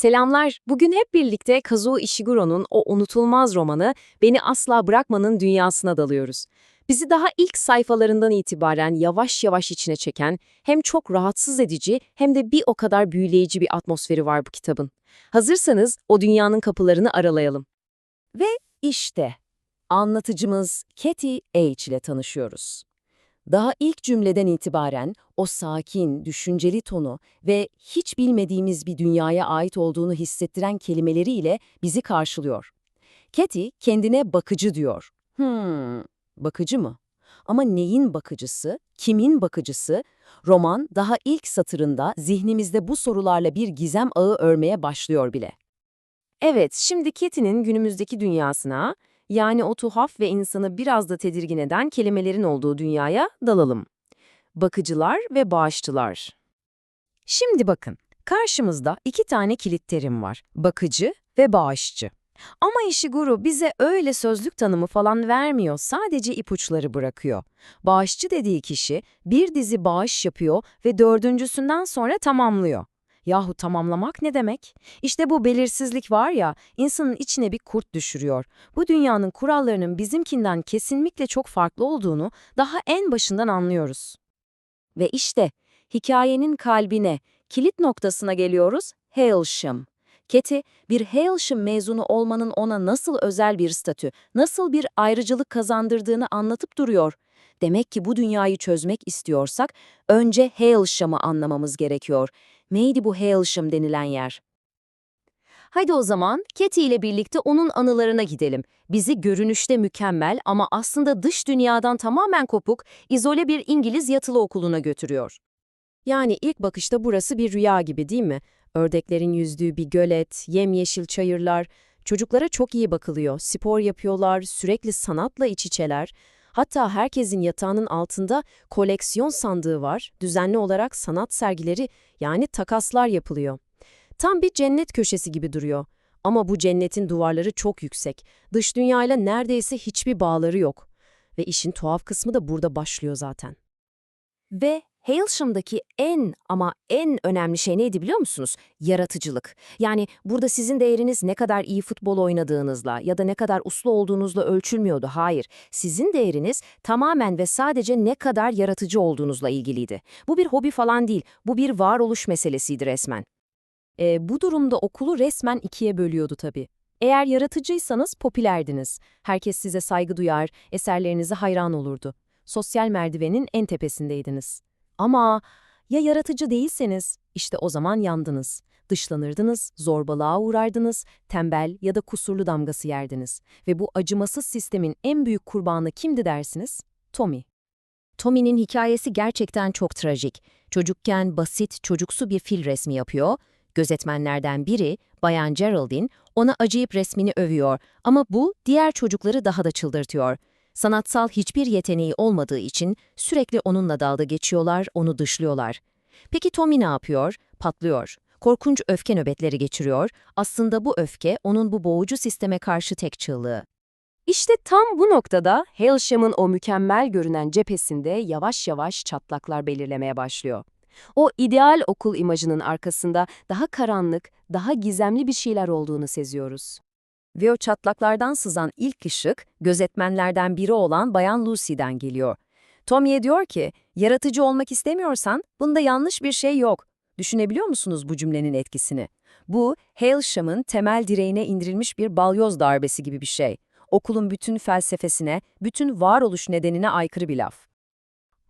Selamlar. Bugün hep birlikte Kazuo Ishiguro'nun o unutulmaz romanı Beni Asla Bırakmanın dünyasına dalıyoruz. Bizi daha ilk sayfalarından itibaren yavaş yavaş içine çeken, hem çok rahatsız edici hem de bir o kadar büyüleyici bir atmosferi var bu kitabın. Hazırsanız o dünyanın kapılarını aralayalım. Ve işte anlatıcımız Katie H ile tanışıyoruz. Daha ilk cümleden itibaren o sakin, düşünceli tonu ve hiç bilmediğimiz bir dünyaya ait olduğunu hissettiren kelimeleriyle bizi karşılıyor. Katie kendine bakıcı diyor. Hmm, bakıcı mı? Ama neyin bakıcısı, kimin bakıcısı? Roman daha ilk satırında zihnimizde bu sorularla bir gizem ağı örmeye başlıyor bile. Evet, şimdi Katie'nin günümüzdeki dünyasına, yani o tuhaf ve insanı biraz da tedirgin eden kelimelerin olduğu dünyaya dalalım. Bakıcılar ve bağışçılar. Şimdi bakın, karşımızda iki tane kilit terim var. Bakıcı ve bağışçı. Ama Ishiguro bize öyle sözlük tanımı falan vermiyor, sadece ipuçları bırakıyor. Bağışçı dediği kişi bir dizi bağış yapıyor ve dördüncüsünden sonra tamamlıyor. Yahu tamamlamak ne demek? İşte bu belirsizlik var ya, insanın içine bir kurt düşürüyor. Bu dünyanın kurallarının bizimkinden kesinlikle çok farklı olduğunu daha en başından anlıyoruz. Ve işte hikayenin kalbine, kilit noktasına geliyoruz, Hailsham. Keti, bir Hailsham mezunu olmanın ona nasıl özel bir statü, nasıl bir ayrıcalık kazandırdığını anlatıp duruyor. Demek ki bu dünyayı çözmek istiyorsak önce Hailsham'ı anlamamız gerekiyor. Neydi bu Hailsham denilen yer? Haydi o zaman Katie ile birlikte onun anılarına gidelim. Bizi görünüşte mükemmel ama aslında dış dünyadan tamamen kopuk, izole bir İngiliz yatılı okuluna götürüyor. Yani ilk bakışta burası bir rüya gibi değil mi? Ördeklerin yüzdüğü bir gölet, yemyeşil çayırlar, çocuklara çok iyi bakılıyor, spor yapıyorlar, sürekli sanatla iç içeler. Hatta herkesin yatağının altında koleksiyon sandığı var, düzenli olarak sanat sergileri yani takaslar yapılıyor. Tam bir cennet köşesi gibi duruyor. Ama bu cennetin duvarları çok yüksek. Dış dünyayla neredeyse hiçbir bağları yok. Ve işin tuhaf kısmı da burada başlıyor zaten. Ve Hailsham'daki en ama en önemli şey neydi biliyor musunuz? Yaratıcılık. Yani burada sizin değeriniz ne kadar iyi futbol oynadığınızla ya da ne kadar uslu olduğunuzla ölçülmüyordu. Hayır, sizin değeriniz tamamen ve sadece ne kadar yaratıcı olduğunuzla ilgiliydi. Bu bir hobi falan değil, bu bir varoluş meselesiydi resmen. E, bu durumda okulu resmen ikiye bölüyordu tabii. Eğer yaratıcıysanız popülerdiniz. Herkes size saygı duyar, eserlerinize hayran olurdu. Sosyal merdivenin en tepesindeydiniz. Ama ya yaratıcı değilseniz, işte o zaman yandınız. Dışlanırdınız, zorbalığa uğrardınız, tembel ya da kusurlu damgası yerdiniz. Ve bu acımasız sistemin en büyük kurbanı kimdi dersiniz? Tommy. Tommy'nin hikayesi gerçekten çok trajik. Çocukken basit, çocuksu bir fil resmi yapıyor. Gözetmenlerden biri, Bayan Geraldine, ona acıyıp resmini övüyor ama bu diğer çocukları daha da çıldırtıyor. Sanatsal hiçbir yeteneği olmadığı için sürekli onunla dalga geçiyorlar, onu dışlıyorlar. Peki Tommy ne yapıyor? Patlıyor. Korkunç öfke nöbetleri geçiriyor. Aslında bu öfke onun bu boğucu sisteme karşı tek çığlığı. İşte tam bu noktada Hailsham'ın o mükemmel görünen cephesinde yavaş yavaş çatlaklar belirlemeye başlıyor. O ideal okul imajının arkasında daha karanlık, daha gizemli bir şeyler olduğunu seziyoruz. Ve o çatlaklardan sızan ilk ışık, gözetmenlerden biri olan Bayan Lucy'den geliyor. Tommy'ye diyor ki, yaratıcı olmak istemiyorsan bunda yanlış bir şey yok. Düşünebiliyor musunuz bu cümlenin etkisini? Bu, Hailsham'ın temel direğine indirilmiş bir balyoz darbesi gibi bir şey. Okulun bütün felsefesine, bütün varoluş nedenine aykırı bir laf.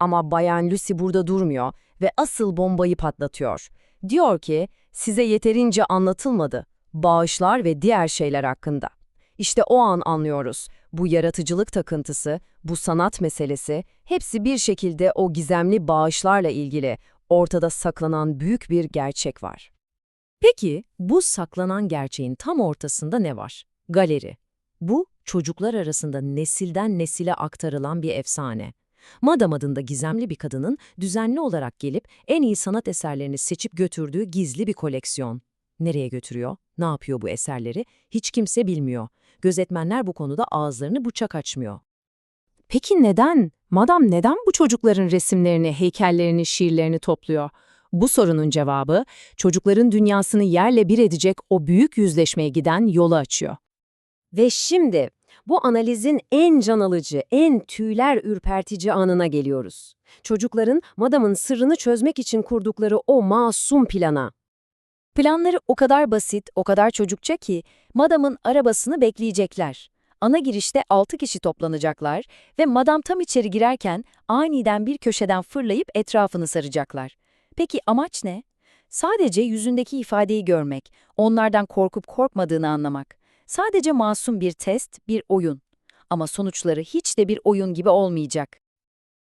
Ama Bayan Lucy burada durmuyor ve asıl bombayı patlatıyor. Diyor ki, size yeterince anlatılmadı bağışlar ve diğer şeyler hakkında. İşte o an anlıyoruz. Bu yaratıcılık takıntısı, bu sanat meselesi, hepsi bir şekilde o gizemli bağışlarla ilgili ortada saklanan büyük bir gerçek var. Peki bu saklanan gerçeğin tam ortasında ne var? Galeri. Bu çocuklar arasında nesilden nesile aktarılan bir efsane. Madam adında gizemli bir kadının düzenli olarak gelip en iyi sanat eserlerini seçip götürdüğü gizli bir koleksiyon. Nereye götürüyor? Ne yapıyor bu eserleri? Hiç kimse bilmiyor. Gözetmenler bu konuda ağızlarını bıçak açmıyor. Peki neden? Madam neden bu çocukların resimlerini, heykellerini, şiirlerini topluyor? Bu sorunun cevabı, çocukların dünyasını yerle bir edecek o büyük yüzleşmeye giden yolu açıyor. Ve şimdi bu analizin en can alıcı, en tüyler ürpertici anına geliyoruz. Çocukların Madam'ın sırrını çözmek için kurdukları o masum plana. Planları o kadar basit, o kadar çocukça ki Madam'ın arabasını bekleyecekler. Ana girişte 6 kişi toplanacaklar ve Madam tam içeri girerken aniden bir köşeden fırlayıp etrafını saracaklar. Peki amaç ne? Sadece yüzündeki ifadeyi görmek, onlardan korkup korkmadığını anlamak. Sadece masum bir test, bir oyun. Ama sonuçları hiç de bir oyun gibi olmayacak.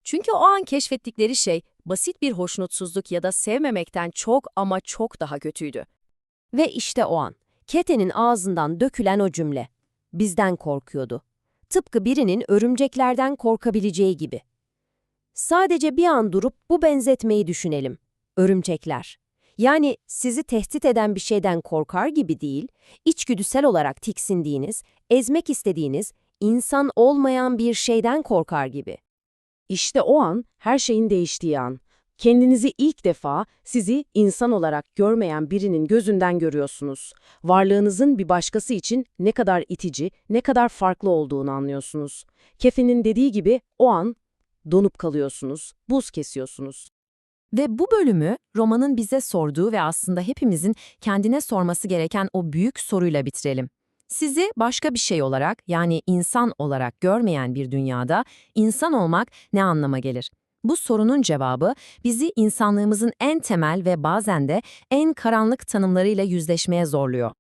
Çünkü o an keşfettikleri şey basit bir hoşnutsuzluk ya da sevmemekten çok ama çok daha kötüydü. Ve işte o an, Kete'nin ağzından dökülen o cümle. Bizden korkuyordu. Tıpkı birinin örümceklerden korkabileceği gibi. Sadece bir an durup bu benzetmeyi düşünelim. Örümcekler. Yani sizi tehdit eden bir şeyden korkar gibi değil, içgüdüsel olarak tiksindiğiniz, ezmek istediğiniz, insan olmayan bir şeyden korkar gibi. İşte o an her şeyin değiştiği an. Kendinizi ilk defa sizi insan olarak görmeyen birinin gözünden görüyorsunuz. Varlığınızın bir başkası için ne kadar itici, ne kadar farklı olduğunu anlıyorsunuz. Kefe'nin dediği gibi o an donup kalıyorsunuz, buz kesiyorsunuz. Ve bu bölümü romanın bize sorduğu ve aslında hepimizin kendine sorması gereken o büyük soruyla bitirelim. Sizi başka bir şey olarak yani insan olarak görmeyen bir dünyada insan olmak ne anlama gelir? Bu sorunun cevabı bizi insanlığımızın en temel ve bazen de en karanlık tanımlarıyla yüzleşmeye zorluyor.